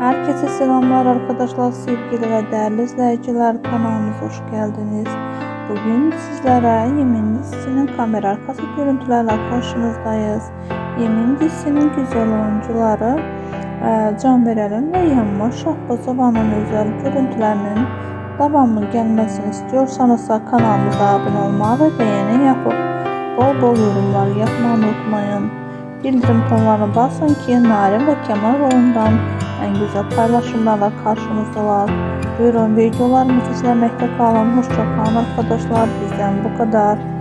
Herkese selamlar arkadaşlar, sevgili ve değerli izleyiciler kanalımıza hoş geldiniz. Bugün sizlere Yemin dizisinin kamera arkası görüntülerle karşınızdayız. Yemin dizisinin güzel oyuncuları e, Can Verelim ve Yanma Şahbazovan'ın özel görüntülerinin devamlı gelmesini istiyorsanız kanalımıza abone olmayı ve beğeni yapıp bol bol yorumlar yapmayı unutmayın. Bildirim tonlarına basın ki Narin ve Kemal oyundan en güzel paylaşımlarla karşınızdalar. Buyurun videolarımızı izlemekte kalın. Hoşçakalın arkadaşlar. Bizden bu kadar.